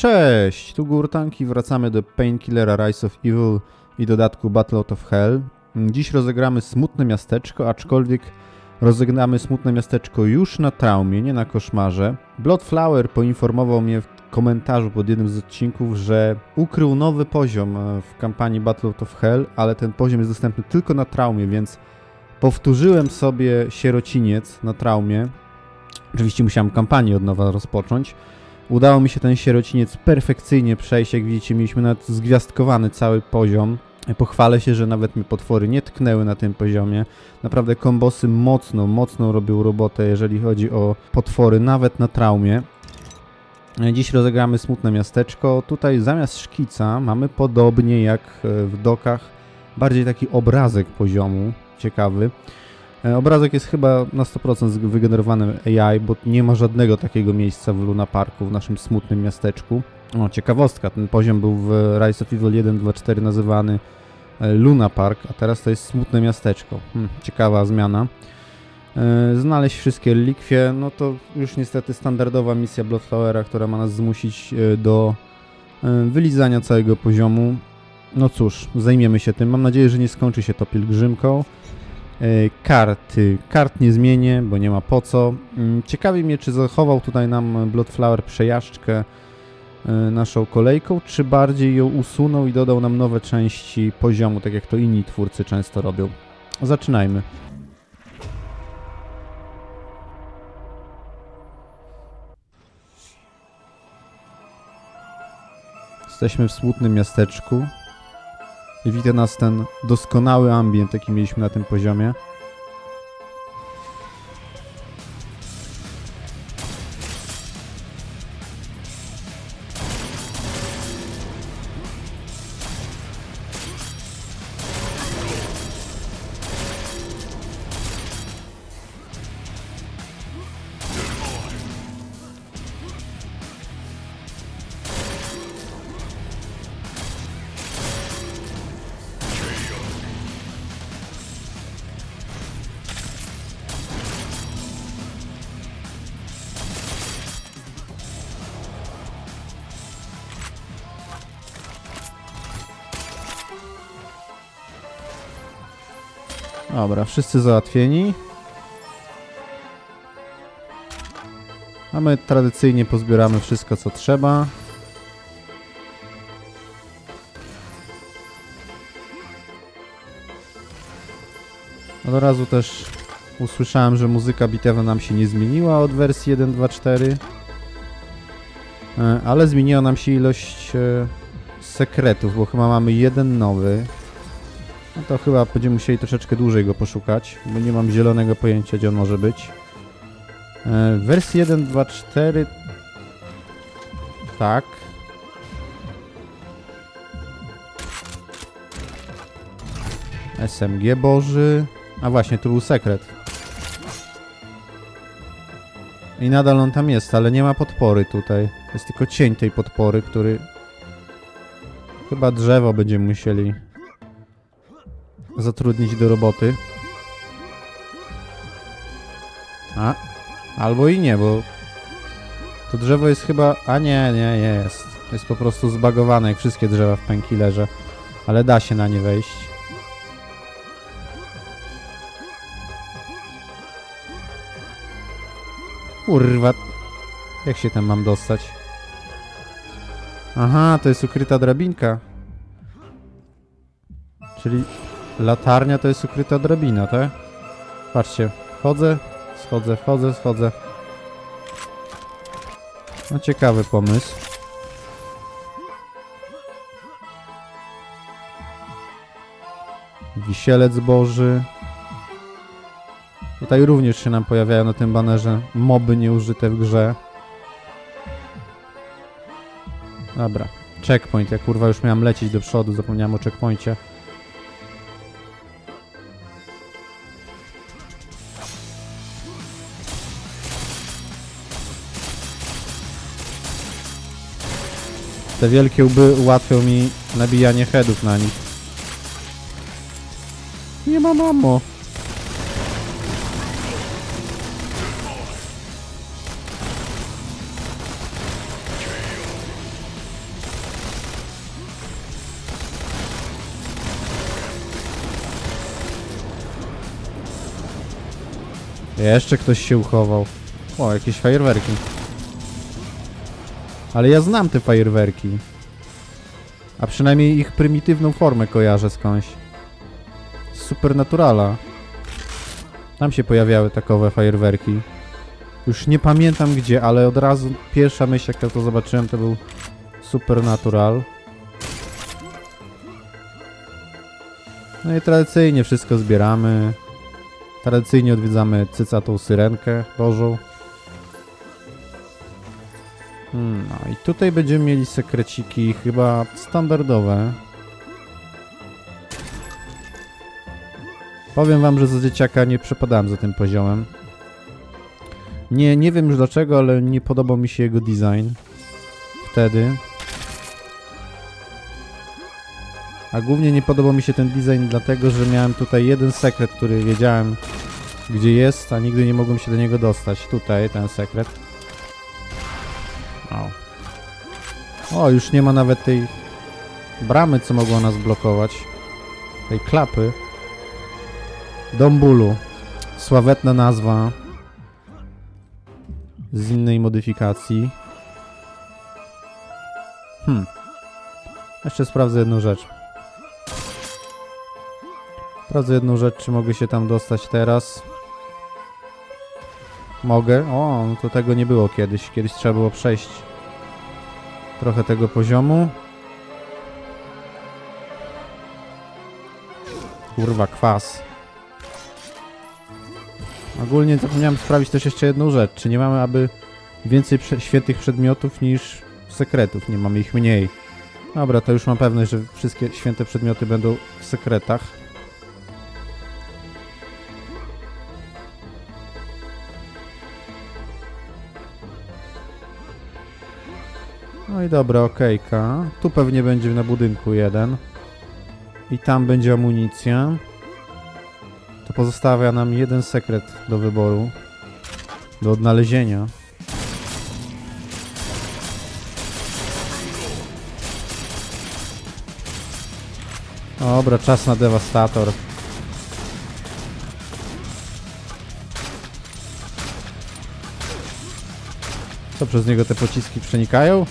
Cześć, tu Gurtank i wracamy do Painkillera Rise of Evil i dodatku Battle Out of Hell. Dziś rozegramy smutne miasteczko, aczkolwiek rozegramy smutne miasteczko już na traumie, nie na koszmarze. Bloodflower poinformował mnie w komentarzu pod jednym z odcinków, że ukrył nowy poziom e, w kampanii Battle Out of Hell, ale ten poziom jest dostępny tylko na traumie, więc powtórzyłem sobie sierociniec na traumie. Oczywiście musiałem kampanię od nowa rozpocząć. Udało mi się ten sierociniec perfekcyjnie przejść. Jak widzicie, mieliśmy nawet zgwiazdkowany cały poziom. Pochwalę się, że nawet mnie potwory nie tknęły na tym poziomie. Naprawdę kombosy mocno, mocno robił robotę, jeżeli chodzi o potwory, nawet na traumie. Dziś rozegramy smutne miasteczko. Tutaj zamiast szkica mamy podobnie jak e, w dokach, bardziej taki obrazek poziomu. Ciekawy. E, Obrazek jest chyba na 100% z- wygenerowany AI, bo nie ma żadnego takiego miejsca w Luna Parku, w naszym smutnym miasteczku. O, ciekawostka, ten poziom był w Rise of Evil 1, 2, 4 nazywany e, Luna Park, a teraz to jest smutne miasteczko. Hmm, ciekawa zmiana. E, Znaleźć wszystkie relikwie, no to już niestety standardowa misja Bloodflowera, która ma nas zmusić do wylizania całego poziomu. No cóż, zajmiemy się tym. Mam nadzieję, że nie skończy się to pielgrzymką. E, Karty. Kart nie zmienię, bo nie ma po co. Mm, Ciekawi mnie, czy zachował tutaj nam Bloodflower przejażdżkę e, naszą kolejką, czy bardziej ją usunął i dodał nam nowe części poziomu, tak jak to inni twórcy często robią. Zaczynajmy. Jesteśmy w smutnym miasteczku. Wita nas ten doskonały ambient, jaki mieliśmy na tym poziomie. Dobra, wszyscy załatwieni. A my tradycyjnie pozbieramy wszystko, co trzeba. Od razu też usłyszałem, że muzyka bitewa nam się nie zmieniła od wersji 1.2.4. E, Ale zmieniła nam się ilość e, sekretów, bo chyba mamy jeden nowy. No to chyba będziemy musieli troszeczkę dłużej go poszukać, bo nie mam zielonego pojęcia, gdzie on może być. E, wersji 1.2.4 tak. SMG Boży. A właśnie, tu był sekret. I nadal on tam jest, ale nie ma podpory tutaj. Jest tylko cień tej podpory, który... Chyba drzewo będziemy musieli zatrudnić do roboty. A, albo i nie, bo to drzewo jest chyba... A nie, nie, jest. Jest po prostu zbagowane jak wszystkie drzewa w painkillerze. Ale da się na nie wejść. Kurwa. Jak się tam mam dostać? Aha, to jest ukryta drabinka. Czyli latarnia to jest ukryta drabina, tak? Patrzcie, wchodzę, schodzę, wchodzę, schodzę. No ciekawy pomysł. Wisielec Boży. Tutaj również się nam pojawiają na tym banerze moby nieużyte w grze. Dobra. Checkpoint. Ja kurwa już miałem lecieć do przodu, zapomniałem o checkpoincie. Te wielkie łby ułatwią mi nabijanie headów na nich. Nie ma mamo. Jeszcze ktoś się uchował. O, jakieś fajerwerki. Ale ja znam te fajerwerki. A przynajmniej ich prymitywną formę kojarzę skądś. Supernaturala. Tam się pojawiały takowe fajerwerki. Już nie pamiętam gdzie, ale od razu pierwsza myśl jak ja to zobaczyłem to był Supernatural. No i tradycyjnie wszystko zbieramy. Tradycyjnie odwiedzamy cycatą syrenkę Bożą. Hmm, no i tutaj będziemy mieli sekreciki chyba standardowe. Powiem wam, że za dzieciaka nie przepadałem za tym poziomem. Nie, nie wiem już dlaczego, ale nie podobał mi się jego design. Wtedy. A głównie nie podobał mi się ten design dlatego, że miałem tutaj jeden sekret, który wiedziałem gdzie jest, a nigdy nie mogłem się do niego dostać. Tutaj ten sekret. O. O, już nie ma nawet tej bramy, co mogła nas blokować. Tej klapy. Dom bólu. Sławetna nazwa. Z innej modyfikacji. Hmm. Jeszcze sprawdzę jedną rzecz. Sprawdzę jedną rzecz, czy mogę się tam dostać teraz. Mogę. O, no to tego nie było kiedyś. Kiedyś trzeba było przejść trochę tego poziomu. Kurwa, kwas. Ogólnie zapomniałem sprawdzić też jeszcze jedną rzecz. Czy nie mamy aby więcej świętych przedmiotów niż sekretów? Nie mamy ich mniej. Dobra, to już mam pewność, że wszystkie święte przedmioty będą w sekretach. No i dobra, okejka. Tu pewnie będzie na budynku jeden. I tam będzie amunicja. To pozostawia nam jeden sekret do wyboru. Do odnalezienia. Dobra, czas na dewastator. Co przez niego te pociski przenikają?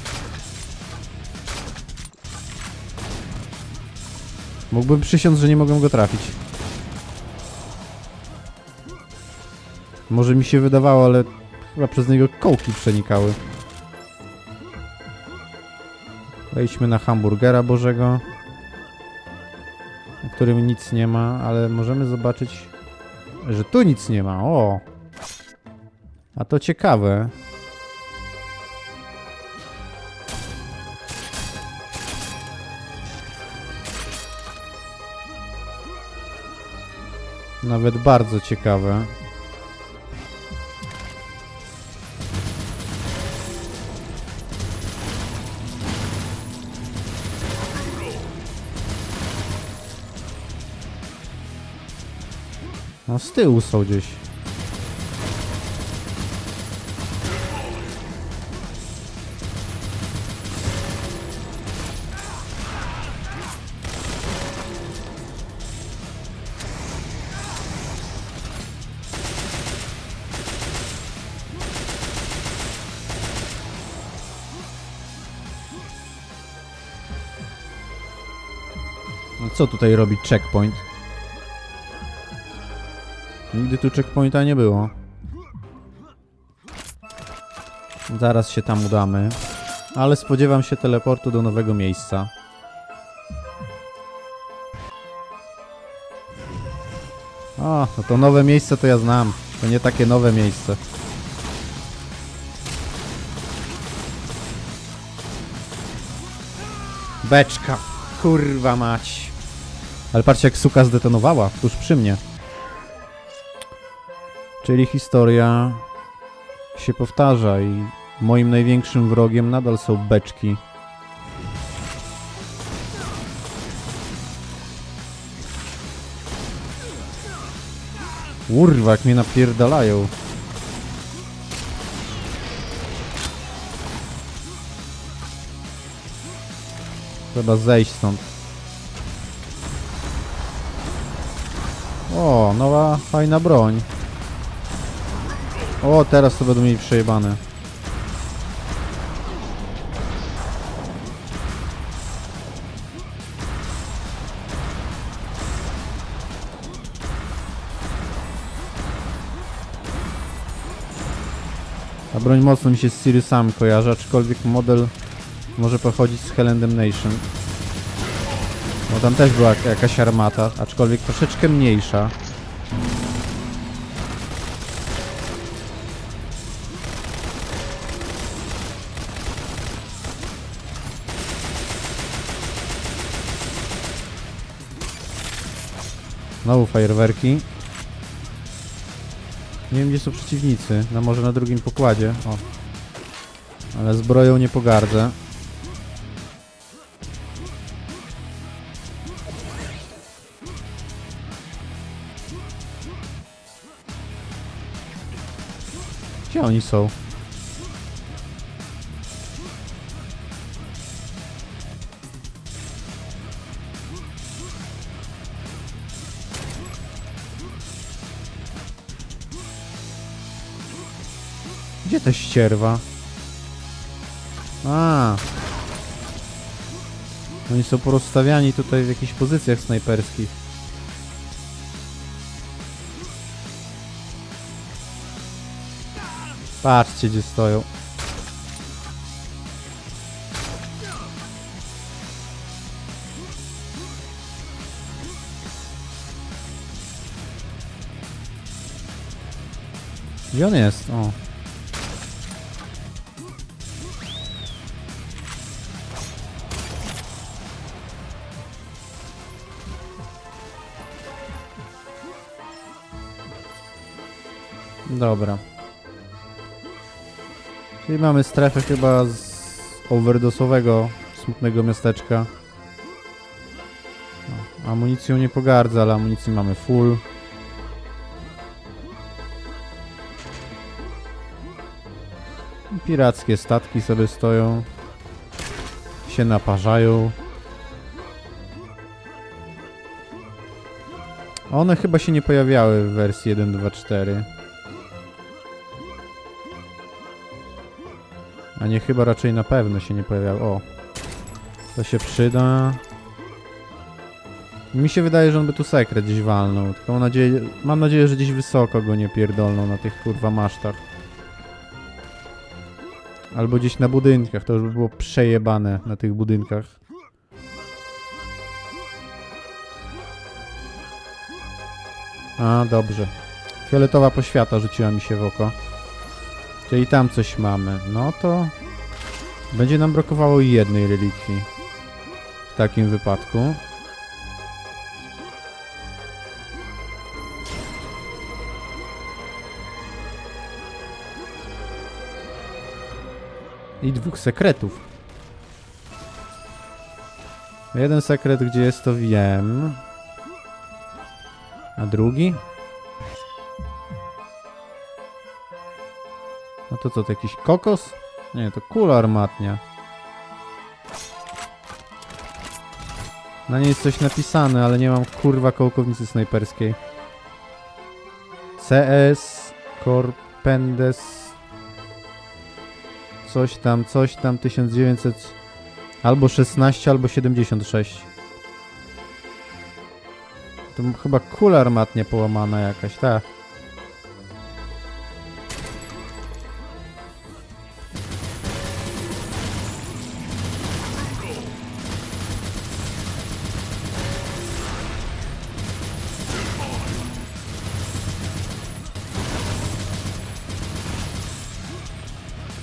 Mógłbym przysiąc, że nie mogę go trafić. Może mi się wydawało, ale chyba przez niego kołki przenikały. Wejdźmy na hamburgera Bożego, na którym nic nie ma, ale możemy zobaczyć, że tu nic nie ma. O! A to ciekawe. Nawet bardzo ciekawe. No z tyłu są gdzieś. Co tutaj robi checkpoint? Nigdy tu checkpointa nie było. Zaraz się tam udamy. Ale spodziewam się teleportu do nowego miejsca. O, no to nowe miejsce to ja znam. To nie takie nowe miejsce. Beczka. Kurwa mać. Ale patrzcie jak suka zdetonowała, tuż przy mnie. Czyli historia się powtarza i moim największym wrogiem nadal są beczki. Kurwa, jak mnie napierdalają. Trzeba zejść stąd. O, nowa fajna broń. O, teraz to będą mieli przejebane. Ta broń mocno mi się z Siriusami kojarzy, aczkolwiek model może pochodzić z Hell Nation. Bo tam też była jak- jakaś armata, aczkolwiek troszeczkę mniejsza. Znowu fajerwerki. Nie wiem gdzie są przeciwnicy, no może na drugim pokładzie, o. Ale zbroją nie pogardzę. Gdzie oni są? Gdzie ta ścierwa? A. Oni są porozstawiani tutaj w jakichś pozycjach snajperskich. Patrzcie gdzie stoją. Gdzie on jest? O. Dobra. Czyli mamy strefę chyba z overdosowego smutnego miasteczka. No, amunicją nie pogardza, ale amunicji mamy full. Pirackie statki sobie stoją. Się naparzają. One chyba się nie pojawiały w wersji 1.2.4. nie chyba raczej na pewno się nie pojawiały. O. To się przyda. Mi się wydaje, że on by tu sekret gdzieś walnął. Tylko mam nadzieję, mam nadzieję, że gdzieś wysoko go nie pierdolną na tych kurwa masztach. Albo gdzieś na budynkach, to już by było przejebane na tych budynkach. A, dobrze. Fioletowa poświata rzuciła mi się w oko. Czyli tam coś mamy. No to... Będzie nam brakowało jednej relikwii. W takim wypadku. I dwóch sekretów. Jeden sekret, gdzie jest, to wiem. A drugi? To co, to jakiś kokos? Nie, to kula armatnia. Na niej jest coś napisane, ale nie mam kurwa kołkownicy snajperskiej. CS Corpendes Coś tam, coś tam 1900 albo 16, albo 76. To chyba kula armatnia połamana jakaś, tak.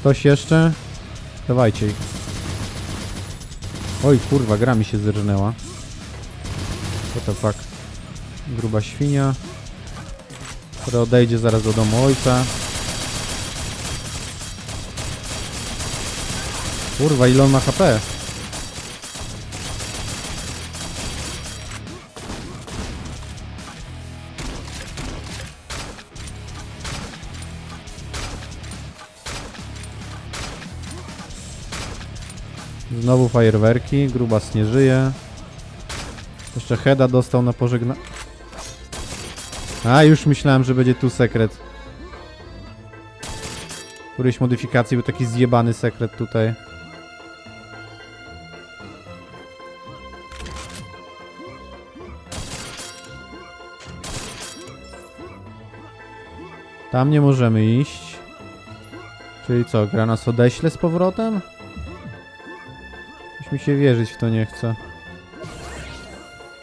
Ktoś jeszcze? Dawajcie ich. Oj kurwa, gra mi się zerżnęła. What the fuck. Gruba świnia. Która odejdzie zaraz do domu ojca. Kurwa, ile on ma HP? Znowu fajerwerki, grubas nie żyje. Jeszcze Heda dostał na pożegna... A, już myślałem, że będzie tu sekret. którejś modyfikacji był taki zjebany sekret tutaj. Tam nie możemy iść. Czyli co, gra nas odeśle z powrotem? Już mi się wierzyć w to nie chce.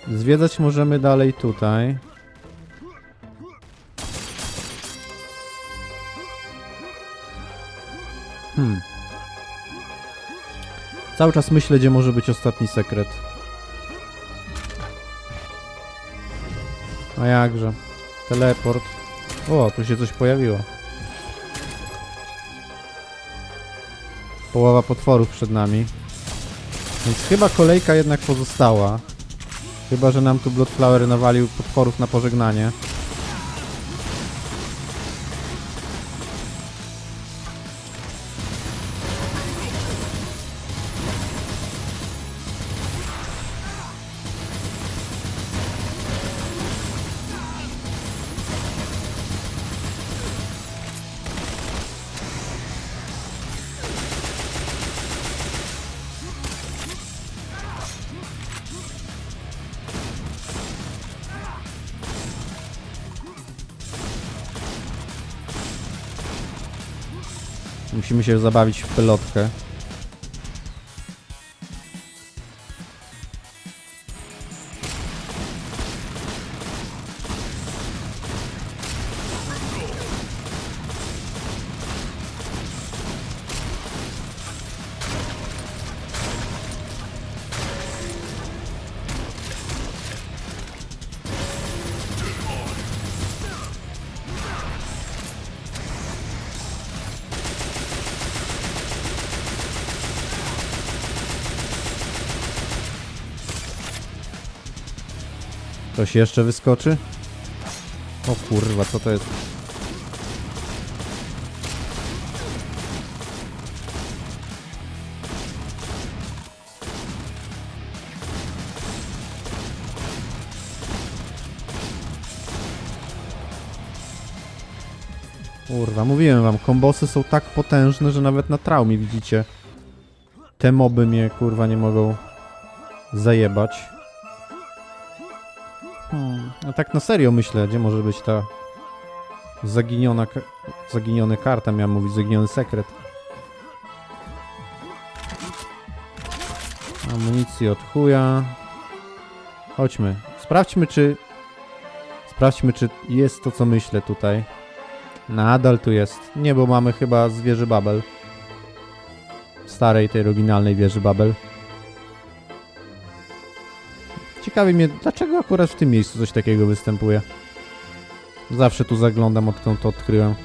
Zwiedzać możemy dalej tutaj. Hmm. Cały czas myślę, gdzie może być ostatni sekret. A jakże. Teleport. O, tu się coś pojawiło. Połowa potworów przed nami. Więc chyba kolejka jednak pozostała. Chyba, że nam tu Bloodflower nawalił potworów na pożegnanie. Się zabawić w pelotkę. Ktoś jeszcze wyskoczy? O kurwa, co to jest? Kurwa, mówiłem wam, kombosy są tak potężne, że nawet na traumie widzicie. Te moby mnie kurwa nie mogą zajebać. A tak na serio myślę, gdzie może być ta zaginiona, zaginiony karta, miałem mówić, zaginiony sekret. Amunicji od chuja. Chodźmy. Sprawdźmy, czy... Sprawdźmy, czy jest to, co myślę tutaj. Nadal tu jest. Nie, bo mamy chyba z wieży Babel. Starej, tej oryginalnej wieży Babel. Ciekawi mnie, dlaczego akurat w tym miejscu coś takiego występuje. Zawsze tu zaglądam, odkąd to odkryłem.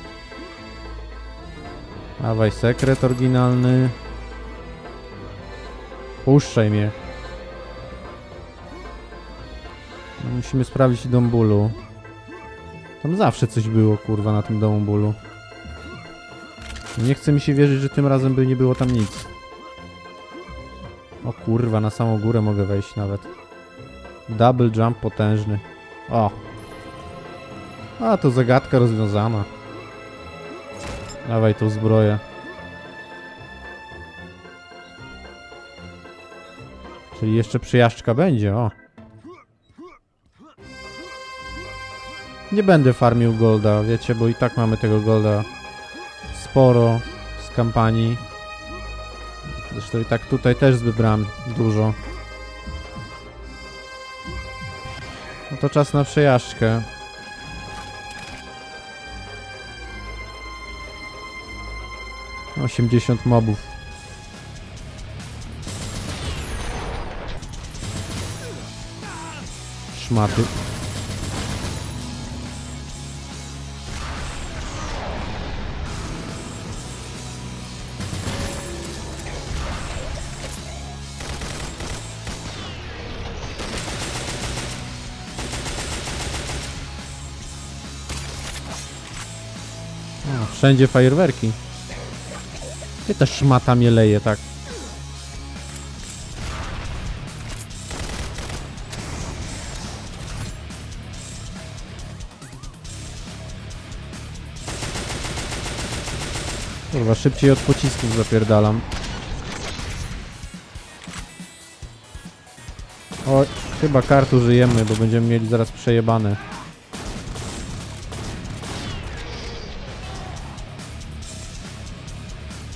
Dawaj, sekret oryginalny. Puszczaj mnie. No, musimy sprawdzić dom bólu. Tam zawsze coś było, kurwa, na tym domu bólu. Nie chce mi się wierzyć, że tym razem by nie było tam nic. O kurwa, na samą górę mogę wejść nawet. Double jump potężny. O. A, to zagadka rozwiązana. Dawaj tą zbroję. Czyli jeszcze przyjażdżka będzie, o. Nie będę farmił golda, wiecie, bo i tak mamy tego golda sporo z kampanii. Zresztą i tak tutaj też zbybrałem dużo. To czas na przejażdżkę. Osiemdziesiąt mobów. Szmaty. Wszędzie fajerwerki. Ty też szmata mnie leje, tak. Kurwa, szybciej od pocisków zapierdalam. O, chyba kartu żyjemy, bo będziemy mieli zaraz przejebane.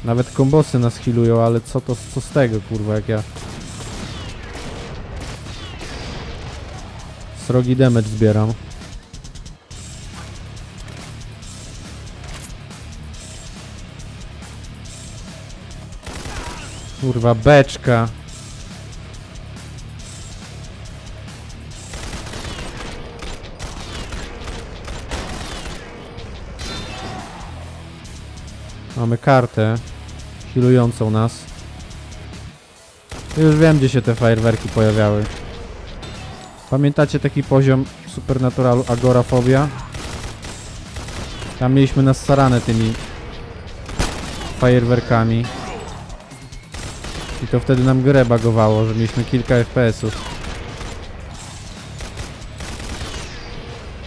Nawet kombosy nas healują, ale co to, co z tego, kurwa, jak ja... Srogi damage zbieram. Kurwa, beczka. Mamy kartę healującą nas. Już wiem, gdzie się te fajerwerki pojawiały. Pamiętacie taki poziom Supernaturalu Agorafobia? Tam mieliśmy nas sarane tymi fajerwerkami. I to wtedy nam grę bagowało, że mieliśmy kilka FPS-ów.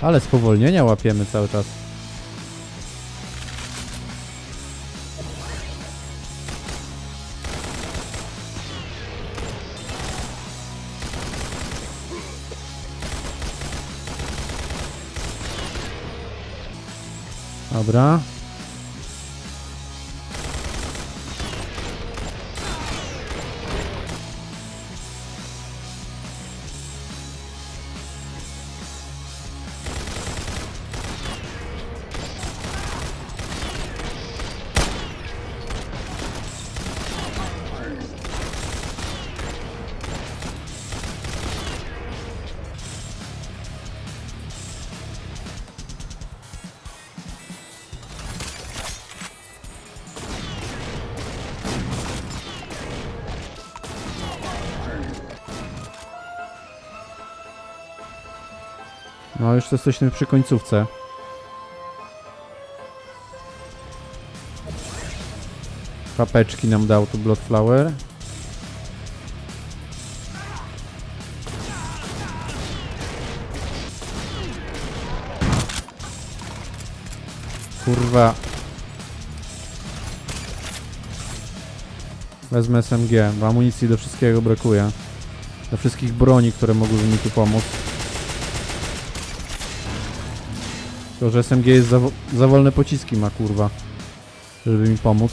Ale spowolnienia łapiemy cały czas. Dobra. No już jesteśmy przy końcówce. Papeczki nam dał tu Bloodflower. Kurwa. Wezmę SMG, bo amunicji do wszystkiego brakuje. Do wszystkich broni, które mogłyby mi tu pomóc. Tylko, że SMG jest za, za wolne pociski ma, kurwa. Żeby mi pomóc.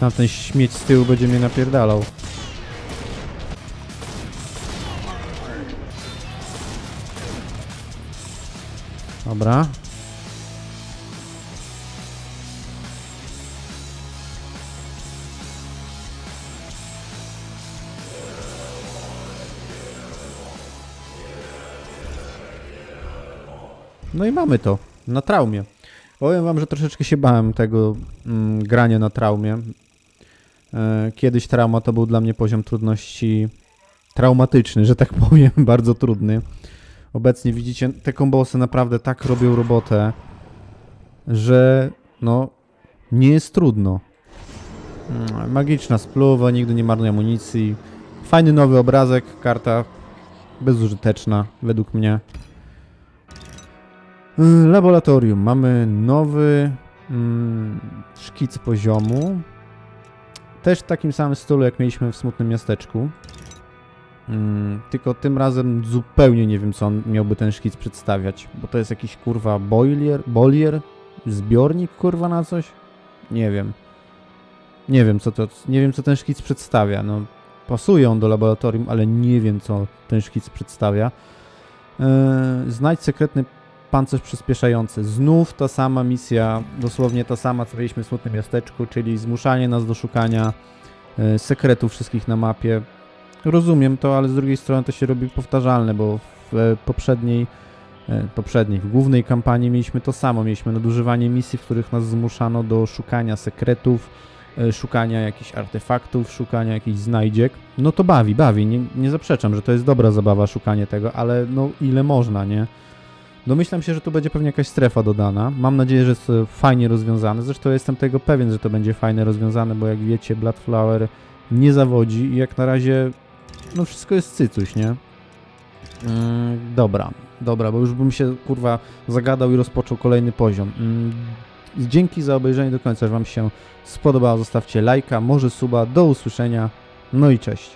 Tamten śmieć z tyłu będzie mnie napierdalał. Dobra. No i mamy to. Na traumie. Powiem wam, że troszeczkę się bałem tego mm, grania na traumie. E, kiedyś trauma to był dla mnie poziom trudności traumatyczny, że tak powiem, bardzo trudny. Obecnie widzicie, te kombosy naprawdę tak robią robotę, że no nie jest trudno. Mm, Magiczna spluwa, nigdy nie marnuj amunicji. Fajny nowy obrazek, karta bezużyteczna według mnie. Y, Laboratorium. Mamy nowy mm, szkic poziomu. Też w takim samym stylu, jak mieliśmy w Smutnym Miasteczku. Mm, tylko tym razem zupełnie nie wiem, co on miałby ten szkic przedstawiać. Bo to jest jakiś kurwa boiler, bolier, zbiornik kurwa na coś? Nie wiem. Nie wiem, co to, nie wiem, co ten szkic przedstawia. No, pasuje on do laboratorium, ale nie wiem, co ten szkic przedstawia. Yy, znajdź sekretny pancerz przyspieszający. Znów ta sama misja, dosłownie ta sama, co mieliśmy w Smutnym Miasteczku, czyli zmuszanie nas do szukania e, sekretów wszystkich na mapie. Rozumiem to, ale z drugiej strony to się robi powtarzalne, bo w e, poprzedniej, e, poprzedniej, w głównej kampanii mieliśmy to samo. Mieliśmy nadużywanie misji, w których nas zmuszano do szukania sekretów, szukania jakichś artefaktów, szukania jakichś znajdziek. No to bawi, bawi. Nie, nie zaprzeczam, że to jest dobra zabawa szukanie tego, ale no ile można, nie? Domyślam się, że tu będzie pewnie jakaś strefa dodana. Mam nadzieję, że jest e, fajnie rozwiązane. Zresztą jestem tego pewien, że to będzie fajnie rozwiązane, bo jak wiecie, Bloodflower nie zawodzi i jak na razie no wszystko jest cycuś, nie? Mm, dobra, dobra, bo już bym się kurwa zagadał i rozpoczął kolejny poziom. Mm, dzięki za obejrzenie do końca, że Wam się spodobało. Zostawcie lajka, może suba. Do usłyszenia. No i cześć.